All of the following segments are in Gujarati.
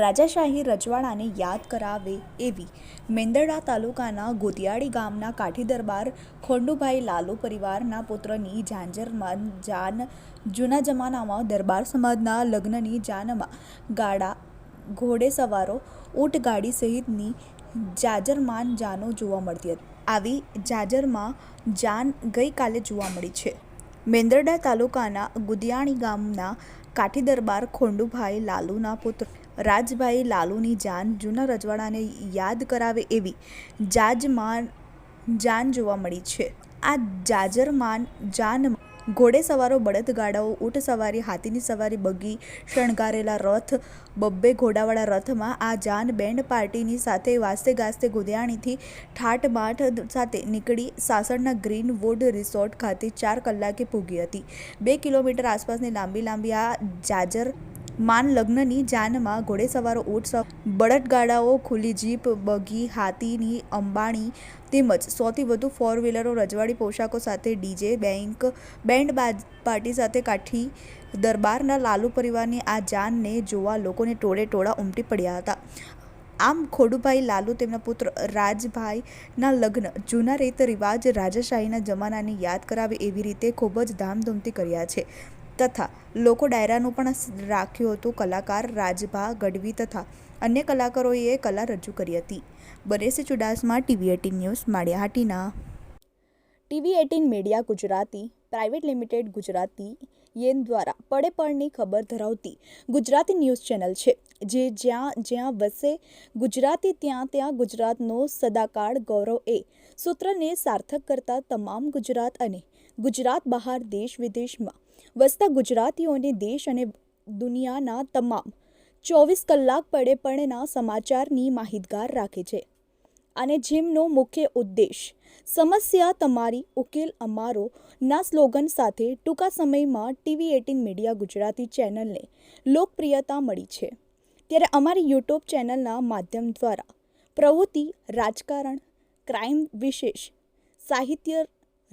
રાજાશાહી રજવાડાને યાદ કરાવે એવી. મેંદરડા તાલુકાના ગોતિયાળી ગામના કાઠી દરબાર ખોંડુભાઈ લાલુ પરિવારના પુત્રની ઝાંઝરમાં જાન, જૂના જમાનામાં દરબાર સમાજના લગ્નની જાનમાં ગાડા, ઘોડે સવારો ઊંટગાડી સહિતની જાજરમાન જાનો જોવા મળતી હતી. આવી જાજરમાં જાન ગઈકાલે જોવા મળી છે. મેંદરડા તાલુકાના ગુદિયાણી ગામના કાઠી દરબાર ખોંડુભાઈ લાલુના પુત્ર રાજભાઈ લાલુની જાન જૂના રજવાડાને યાદ કરાવે એવી જાજમાન જાન જોવા મળી છે. આ જાજરમાન જાન ઘોડેસવારો બળદગાડાઓ ઊંટ સવારી, હાથીની સવારી, બગી શણગારેલા રથ, બબ્બે ઘોડાવાળા રથમાં આ જાન બેન્ડ પાર્ટીની સાથે વાસ્તે ગાસ્તે ગુદિયાણીથી ઠાઠબાઠ સાથે નીકળી સાસણના ગ્રીનવુડ રિસોર્ટ ખાતે ચાર કલાકે પૂગી હતી. બે કિલોમીટર આસપાસની લાંબી લાંબી આ જાજર માન લગ્નની જાનમાં ઘોડેસવારો ઊંટ બળદગાડાઓ, ખુલ્લી જીપ, બગી, હાથીની અંબાણી તેમજ સોથી વધુ ફોર વ્હીલરો રજવાડી પોશાકો સાથે ડીજે બેંક, બેન્ડ પાર્ટી સાથે કાઠી દરબારના લાલુ પરિવારની આ જાનને જોવા લોકોને ટોળે ટોળા ઉમટી પડ્યા હતા. આમ ખોડુભાઈ લાલુ તેમના પુત્ર રાજભાઈના લગ્ન જૂના રીત રિવાજ રાજાશાહીના જમાનાને યાદ કરાવે એવી રીતે ખૂબ જ ધામધૂમથી કર્યા છે. તથા લોકો ડાયરાનું પણ રાખ્યું હતું કલાકાર રાજભા ગઢવી તથા અન્ય કલાકારોએ કલા રજૂ કરી હતી. બરેસે Chudasama, TV eighteen news, Maliyahatina. TV eighteen media Gujarati, private limited Gujarati, યેન દ્વારા પડે પડની ખબર ધરાવતી ગુજરાતી ન્યૂઝ ચેનલ છે, જે જ્યાં જ્યાં વસે ગુજરાતી ત્યાં ત્યાં ગુજરાતનો સદાકાળ ગૌરવ એ સૂત્રને સાર્થક કરતા તમામ ગુજરાત અને ગુજરાત બહાર દેશ વિદેશમાં. વસતા ગુજરાતીઓને દેશ અને દુનિયાના તમામ ચોવીસ કલાક પડે પળના સમાચારની માહિતગાર રાખે છે. અને જેમનો મુખ્ય ઉદ્દેશ, સમસ્યા તમારી ઉકેલ અમારો ના સ્લોગન સાથે ટૂંકા સમયમાં ટીવી એટીન મીડિયા ગુજરાતી ચેનલને લોકપ્રિયતા મળી છે. ત્યારે અમારી યુટ્યુબ ચેનલના માધ્યમ દ્વારા પ્રવૃત્તિ, રાજકારણ, ક્રાઇમ વિશેષ સાહિત્ય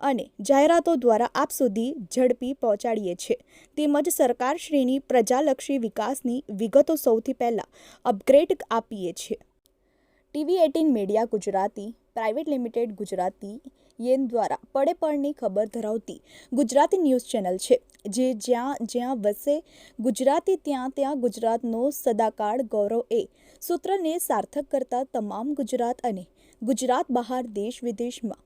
અને જાહેરાતો દ્વારા આપ સુધી ઝડપી પહોંચાડીએ છીએ તેમજ સરકારશ્રીની પ્રજાલક્ષી વિકાસની વિગતો સૌથી પહેલાં અપગ્રેડ આપીએ છીએ TV eighteen media Gujarati, private limited Gujarati, યેન દ્વારા પડે પડની ખબર ધરાવતી ગુજરાતી ન્યૂઝ ચેનલ છે, જે જ્યાં જ્યાં વસે ગુજરાતી, ત્યાં ત્યાં ગુજરાતનો સદાકાળ ગૌરવ એ સૂત્રને સાર્થક કરતા તમામ ગુજરાત અને ગુજરાત બહાર દેશ વિદેશમાં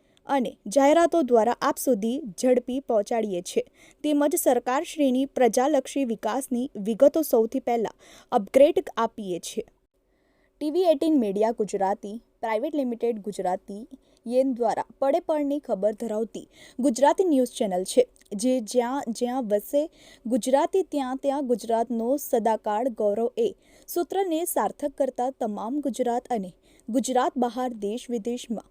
અને જાહેરાતો દ્વારા આપ સુધી ઝડપી પહોંચાડીએ છીએ. તેમજ સરકારશ્રીની પ્રજાલક્ષી વિકાસની વિગતો સૌથી પહેલાં અપગ્રેડ આપીએ છીએ. TV eighteen media Gujarati, private limited Gujarati યેન દ્વારા પડે પળની ખબર ધરાવતી ગુજરાતી ન્યૂઝ ચેનલ છે, જે જ્યાં જ્યાં વસે ગુજરાતી, ત્યાં ત્યાં ગુજરાતનો સદાકાળ ગૌરવ એ સૂત્રને સાર્થક કરતા તમામ ગુજરાત અને ગુજરાત બહાર દેશ વિદેશમાં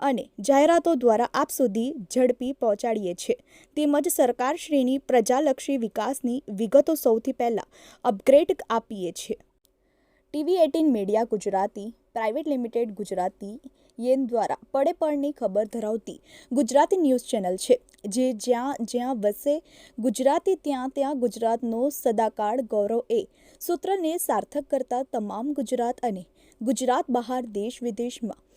અને જાહેરાતો દ્વારા આપ સુધી ઝડપી પહોંચાડીએ છીએ. તેમજ સરકારશ્રીની પ્રજાલક્ષી વિકાસની વિગતો સૌથી પહેલાં અપગ્રેડ આપીએ છીએ. TV eighteen media Gujarati, private limited Gujarati, યેન દ્વારા પડે પડની ખબર ધરાવતી ગુજરાતી ન્યૂઝ ચેનલ છે, જે જ્યાં જ્યાં વસે ગુજરાતી, ત્યાં ત્યાં ગુજરાતનો સદાકાળ ગૌરવ એ સૂત્રને સાર્થક કરતા તમામ ગુજરાત અને ગુજરાત બહાર દેશ વિદેશમાં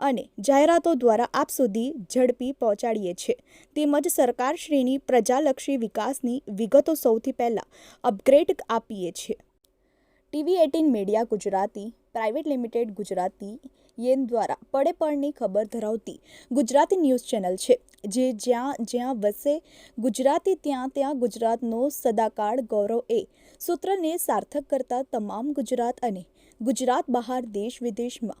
અને જાહેરાતો દ્વારા આપ સુધી ઝડપી પહોંચાડીએ છીએ. તેમજ સરકારશ્રીની પ્રજાલક્ષી વિકાસની વિગતો સૌથી પહેલાં અપગ્રેડ આપીએ છીએ. TV eighteen media Gujarati, private limited Gujarati, યેન દ્વારા પડે પડની ખબર ધરાવતી ગુજરાતી ન્યૂઝ ચેનલ છે, જે જ્યાં જ્યાં વસે ગુજરાતી, ત્યાં ત્યાં ગુજરાતનો સદાકાળ ગૌરવ એ સૂત્રને સાર્થક કરતા તમામ ગુજરાત અને ગુજરાત બહાર દેશ વિદેશમાં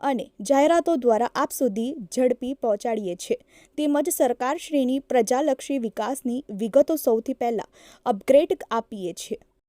અને જાહેરાતો દ્વારા આપ સુધી ઝડપી પહોંચાડીએ છીએ. તેમજ સરકારશ્રીની પ્રજાલક્ષી વિકાસની વિગતો સૌથી પહેલાં અપગ્રેડ આપીએ છીએ.